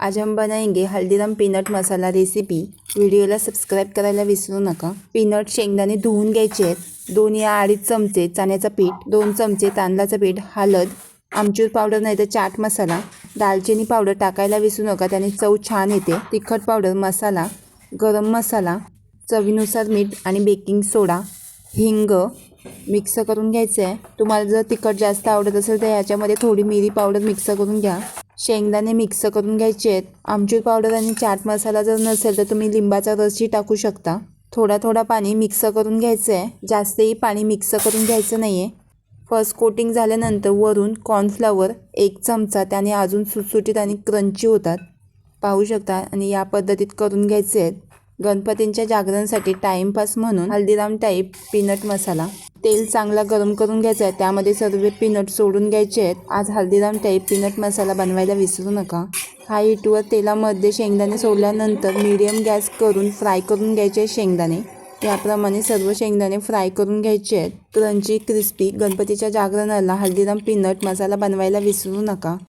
आज हम बनाएंगे हल्दीराम पीनट मसाला रेसिपी. व्हिडिओला सबस्क्राईब करायला विसरू नका. पीनट शेंगदाणे धुवून घ्यायचे आहेत. दोन या अडीच चमचे चण्याचं पीठ दोन चमचे तांदळाचं पीठ हळद आमचूर पावडर नाही तर चाट मसाला दालचिनी पावडर टाकायला विसरू नका त्याने चव छान येते. तिखट पावडर मसाला गरम मसाला चवीनुसार मीठ आणि बेकिंग सोडा हिंग मिक्स करून घ्यायचं आहे. तुम्हाला जर तिखट जास्त आवडत असेल तर याच्यामध्ये थोडी मिरी पावडर मिक्स करून घ्या. शेंगदाणे मिक्स करून घ्यायचे आहेत. आमचूर पावडर आणि चाट मसाला जर नसेल तर तुम्ही लिंबाचा रसही टाकू शकता. थोडा थोडा पाणी मिक्स करून घ्यायचं आहे. जास्तही पाणी मिक्स करून घ्यायचं नाही आहे फर्स्ट कोटिंग झाल्यानंतर वरून कॉर्नफ्लॉवर एक चमचा त्याने अजून सुटसुटीत आणि क्रंची होतात. पाहू शकता आणि या पद्धतीत करून घ्यायचे आहेत. गणपतींच्या जागरणसाठी टाईमपास म्हणून हल्दीराम टाईप पीनट मसाला. तेल चांगला गरम करून घ्यायचं आहे. त्यामध्ये सर्व पीनट सोडून घ्यायचे आहेत. आज हल्दीराम टाईप पीनट मसाला बनवायला विसरू नका. हा हिटवर तेलामध्ये शेंगदाणे सोडल्यानंतर मीडियम गॅस करून फ्राय करून घ्यायचे आहेत शेंगदाणे. याप्रमाणे सर्व शेंगदाणे फ्राय करून घ्यायचे आहेत. क्रंची क्रिस्पी गणपतीच्या जागरणाला हल्दीराम पीनट मसाला बनवायला विसरू नका.